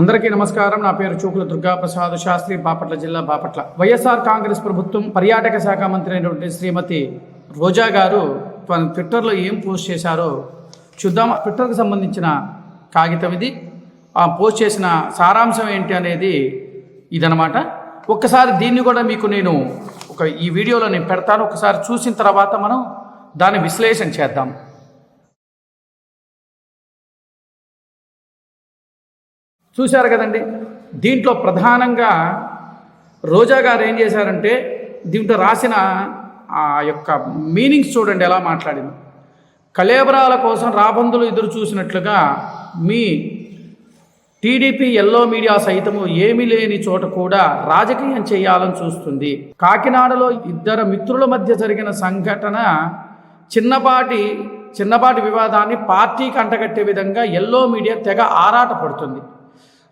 అందరికీ నమస్కారం. నా పేరు చూకుల దుర్గాప్రసాద్ శాస్త్రి బాపట్ల జిల్లా బాపట్ల. వైఎస్ఆర్ కాంగ్రెస్ ప్రభుత్వం పర్యాటక శాఖ మంత్రి అయినటువంటి శ్రీమతి రోజా గారు తన ట్విట్టర్లో ఏం పోస్ట్ చేశారో చూద్దాం ట్విట్టర్కి సంబంధించిన కాగితం ఇది. ఆ పోస్ట్ చేసిన సారాంశం ఏంటి అనేది ఇదనమాట ఒక్కసారి దీన్ని కూడా మీకు నేను ఒక ఈ వీడియోలో నేను పెడతాను. ఒకసారి చూసిన తర్వాత మనం దాన్ని విశ్లేషణ చేద్దాం. చూశారు కదండి? దీంట్లో ప్రధానంగా రోజా గారు ఏం చేశారంటే దీంట్లో రాసిన ఆ యొక్క మీనింగ్స్ చూడండి ఎలా మాట్లాడింది. కలేబరాల కోసం రాబందులు ఎదురు చూసినట్లుగా మీ టీడీపీ ఎల్లో మీడియా సైతము ఏమీ లేని చోట కూడా రాజకీయం చేయాలని చూస్తుంది. కాకినాడలో ఇద్దరు మిత్రుల మధ్య జరిగిన సంఘటన చిన్నపాటి చిన్నపాటి వివాదాన్ని పార్టీకి అంటగట్టే విధంగా ఎల్లో మీడియా తెగ ఆరాట పడుతుంది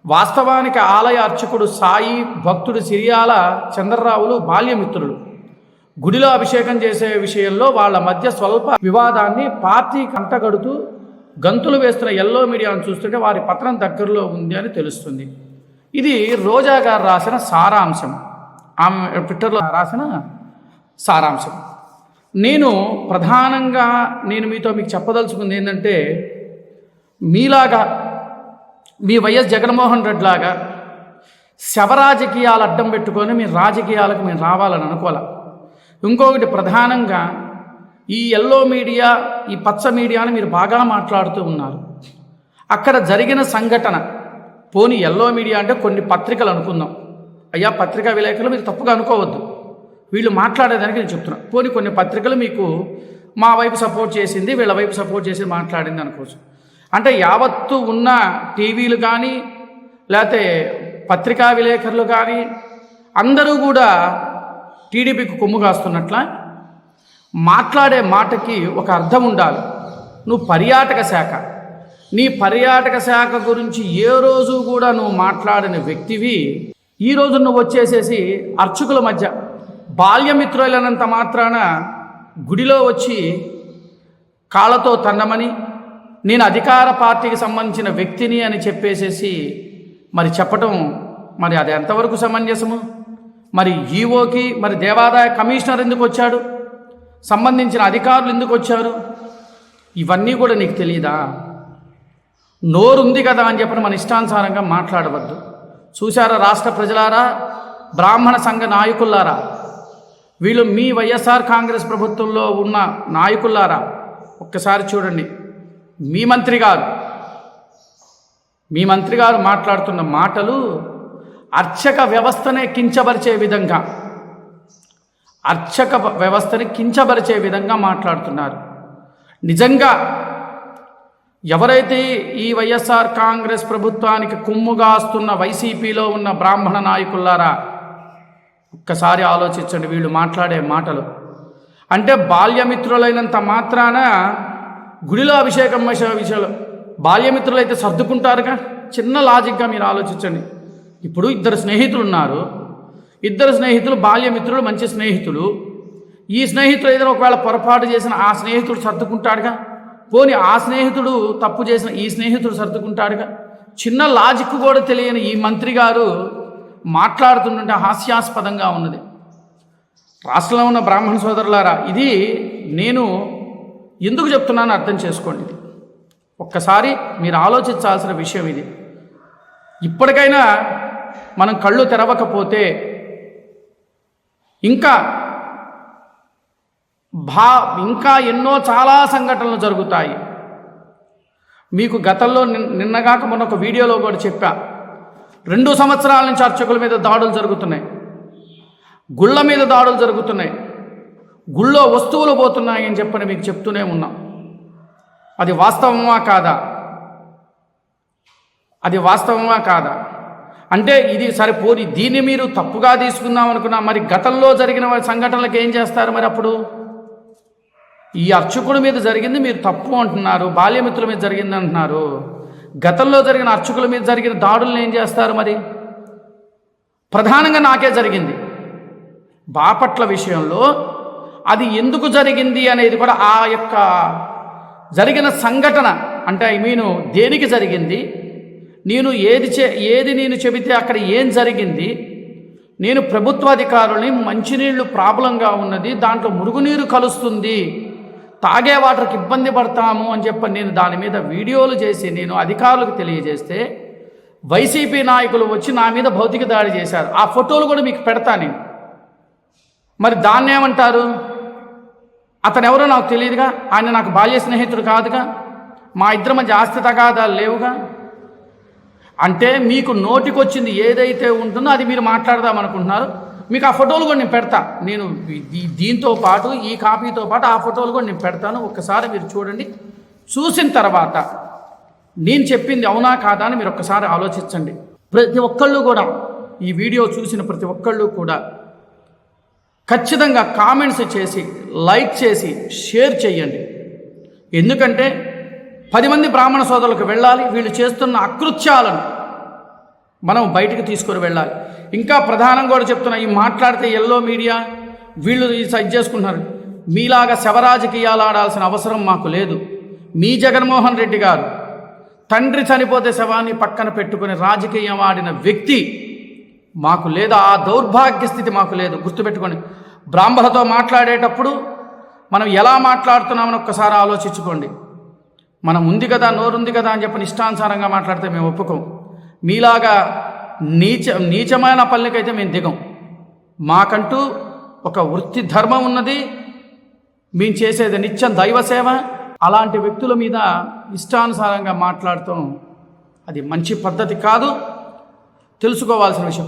వాస్తవానికి ఆలయ అర్చకుడు సాయి భక్తుడు సిరియాల చంద్రరావులు బాల్యమిత్రులు. గుడిలో అభిషేకం చేసే విషయంలో వాళ్ళ మధ్య స్వల్ప వివాదాన్ని పార్టీ కంటగడుతూ గంతులు వేస్తున్న ఎల్లో మీడియాను చూస్తుంటే వారి పత్రం దగ్గరలో ఉంది అని తెలుస్తుంది. ఇది రోజా గారు రాసిన సారాంశం. ఆమె ట్విట్టర్లో రాసిన సారాంశం. నేను ప్రధానంగా నేను మీతో మీకు చెప్పదలుచుకుంది ఏంటంటే మీలాగా మీ వైఎస్ జగన్మోహన్ రెడ్డి లాగా శవరాజకీయాలు అడ్డం పెట్టుకొని మీ రాజకీయాలకు మేము రావాలని అనుకోలే ఇంకొకటి ప్రధానంగా ఈ ఎల్లో మీడియా ఈ పచ్చ మీడియాని మీరు బాగా మాట్లాడుతూ ఉన్నారు. అక్కడ జరిగిన సంఘటన పోని ఎల్లో మీడియా అంటే కొన్ని పత్రికలు అనుకుందాం. అయ్యా పత్రికా విలేకరులు మీరు తప్పుగా అనుకోవద్దు. వీళ్ళు మాట్లాడేదానికి నేను చెప్తున్నా. పోని కొన్ని పత్రికలు మీకు మా వైపు సపోర్ట్ చేసింది వీళ్ళ వైపు సపోర్ట్ చేసి మాట్లాడింది అనుకోవచ్చు. అంటే యావత్తు ఉన్న టీవీలు కానీ లేకపోతే పత్రికా విలేకరులు కానీ అందరూ కూడా టీడీపీకి కొమ్ము కాస్తున్నట్ల మాట్లాడే మాటకి ఒక అర్థం ఉండాలి. నువ్వు పర్యాటక శాఖ. నీ పర్యాటక శాఖ గురించి ఏ రోజు కూడా నువ్వు మాట్లాడిన వ్యక్తివి ఈ రోజు నువ్వు వచ్చేసేసి అర్చకుల మధ్య బాల్యమిత్రులైనంత మాత్రాన గుడిలో వచ్చి కాళ్ళతో తన్నమని నేను అధికార పార్టీకి సంబంధించిన వ్యక్తిని అని చెప్పేసేసి మరి చెప్పటం మరి అది ఎంతవరకు సమంజసము? మరి ఈఓకి మరి దేవాదాయ కమిషనర్ ఎందుకు వచ్చాడు? సంబంధించిన అధికారులు ఎందుకు వచ్చారు? ఇవన్నీ కూడా నీకు తెలియదా నోరుంది కదా అని చెప్పిన మన ఇష్టానుసారంగా మాట్లాడవద్దు. చూశారా రాష్ట్ర ప్రజలారా? బ్రాహ్మణ సంఘ నాయకుల్లారా? వీళ్ళు మీ వైఎస్ఆర్ కాంగ్రెస్ ప్రభుత్వంలో ఉన్న నాయకులారా ఒక్కసారి చూడండి. మీ మంత్రి గారు మీ మంత్రి గారు మాట్లాడుతున్న మాటలు అర్చక వ్యవస్థనే కించపరిచే విధంగా అర్చక వ్యవస్థని కించపరిచే విధంగా మాట్లాడుతున్నారు. నిజంగా ఎవరైతే ఈ వైఎస్ఆర్ కాంగ్రెస్ ప్రభుత్వానికి కొమ్ముగాస్తున్న వైసీపీలో ఉన్న బ్రాహ్మణ నాయకులారా ఒక్కసారి ఆలోచించండి వీళ్ళు మాట్లాడే మాటలు. అంటే బాల్యమిత్రులైనంత మాత్రాన గుడిలో అభిషేకం విషయాలు బాల్యమిత్రులు అయితే సర్దుకుంటారుగా? చిన్న లాజిక్గా మీరు ఆలోచించండి. ఇప్పుడు ఇద్దరు స్నేహితులు ఉన్నారు. ఇద్దరు స్నేహితులు బాల్యమిత్రులు మంచి స్నేహితులు. ఈ స్నేహితుడు ఏదైనా ఒకవేళ పొరపాటు చేసిన ఆ స్నేహితుడు సర్దుకుంటాడుగా? పోని ఆ స్నేహితుడు తప్పు చేసిన ఈ స్నేహితుడు సర్దుకుంటాడుగా? చిన్న లాజిక్ కూడా తెలియని ఈ మంత్రి గారు మాట్లాడుతుంటే హాస్యాస్పదంగా ఉన్నది. రాష్ట్రంలో ఉన్న బ్రాహ్మణ సోదరులారా ఇది నేను ఎందుకు చెప్తున్నానో అర్థం చేసుకోండి ఒక్కసారి మీరు ఆలోచించాల్సిన విషయం ఇది. ఇప్పటికైనా మనం కళ్ళు తెరవకపోతే ఇంకా భా ఇంకా ఎన్నో చాలా సంఘటనలు జరుగుతాయి. మీకు గతంలో నిన్నగాక మొన్న ఒక వీడియోలో కూడా చెప్పా. రెండు సంవత్సరాల నుంచి అర్చకుల మీద దాడులు జరుగుతున్నాయి. గుళ్ళ మీద దాడులు జరుగుతున్నాయి. గుళ్ళో వస్తువులు పోతున్నాయని చెప్పని మీకు చెప్తూనే ఉన్నాం. అది వాస్తవమా కాదా? అది వాస్తవమా కాదా? అంటే ఇది సరిపోని దీన్ని మీరు తప్పుగా తీసుకుందాం అనుకున్నా మరి గతంలో జరిగిన సంఘటనలకు ఏం చేస్తారు మరి అప్పుడు? ఈ అర్చకుడి మీద జరిగింది మీరు తప్పు అంటున్నారు బాల్యమిత్రుల మీద జరిగింది అంటున్నారు. గతంలో జరిగిన అర్చకుల మీద జరిగిన దాడులను ఏం చేస్తారు మరి? ప్రధానంగా నాకే జరిగింది. బాపట్ల విషయంలో అది ఎందుకు జరిగింది అనేది కూడా ఆ యొక్క జరిగిన సంఘటన అంటే ఐ మీను దేనికి జరిగింది నేను ఏది చే ఏది నేను చెబితే అక్కడ ఏం జరిగింది నేను ప్రభుత్వాధికారుల్ని మంచినీళ్ళు ప్రాబ్లంగా ఉన్నది దాంట్లో మురుగునీరు కలుస్తుంది తాగే వాటర్కి ఇబ్బంది పడతాము అని చెప్పి నేను దాని మీద వీడియోలు చేసి నేను అధికారులకు తెలియజేస్తే వైసీపీ నాయకులు వచ్చి నా మీద భౌతిక దాడి చేశారు. ఆ ఫోటోలు కూడా మీకు పెడతా నేను. మరి దాన్ని ఏమంటారు అతను ఎవరో నాకు తెలియదుగా. ఆయన నాకు బాల్య స్నేహితుడు కాదుగా. మా ఇద్దరి మధ్య ఆస్తి తగాదాలు లేవుగా. అంటే మీకు నోటికొచ్చింది ఏదైతే ఉంటుందో అది మీరు మాట్లాడదాం అనుకుంటున్నారు. మీకు ఆ ఫోటోలు కూడా నేను పెడతా. నేను దీంతో పాటు ఈ కాపీతో పాటు ఆ ఫోటోలు కూడా నేను పెడతాను. ఒక్కసారి మీరు చూడండి. చూసిన తర్వాత నేను చెప్పింది అవునా కాదా అని మీరు ఒక్కసారి ఆలోచించండి. ప్రతి ఒక్కళ్ళు కూడా ఈ వీడియో చూసిన ప్రతి ఒక్కళ్ళు కూడా ఖచ్చితంగా కామెంట్స్ చేసి లైక్ చేసి షేర్ చేయండి. ఎందుకంటే పది మంది బ్రాహ్మణ సోదరులకు వెళ్ళాలి వీళ్ళు చేస్తున్న అకృత్యాలను మనం బయటికి తీసుకొని వెళ్ళాలి. ఇంకా ప్రధానం కూడా చెప్తున్నా ఈ మాట్లాడితే ఎల్లో మీడియా వీళ్ళు ఈ సజ్జ చేసుకుంటున్నారు. మీలాగా శవరాజకీయాలు ఆడాల్సిన అవసరం మాకు లేదు. మీ జగన్మోహన్ రెడ్డి గారు తండ్రి చనిపోతే శవాన్ని పక్కన పెట్టుకుని రాజకీయం ఆడిన వ్యక్తి మాకు లేదు ఆ దౌర్భాగ్య స్థితి మాకు లేదు. గుర్తుపెట్టుకోండి బ్రాహ్మణతో మాట్లాడేటప్పుడు మనం ఎలా మాట్లాడుతున్నామని ఒక్కసారి ఆలోచించుకోండి. మనం ఉంది కదా నోరుంది కదా అని చెప్పి ఇష్టానుసారంగా మాట్లాడితే మేము ఒప్పుకోం. మీలాగా నీచ నీచమైన పల్లెకైతే మేము దిగం. మాకంటూ ఒక వృత్తి ధర్మం ఉన్నది. మేము చేసేది నిత్యం దైవ సేవ. అలాంటి వ్యక్తుల మీద ఇష్టానుసారంగా మాట్లాడటం అది మంచి పద్ధతి కాదు. తెలుసుకోవాల్సిన విషయం.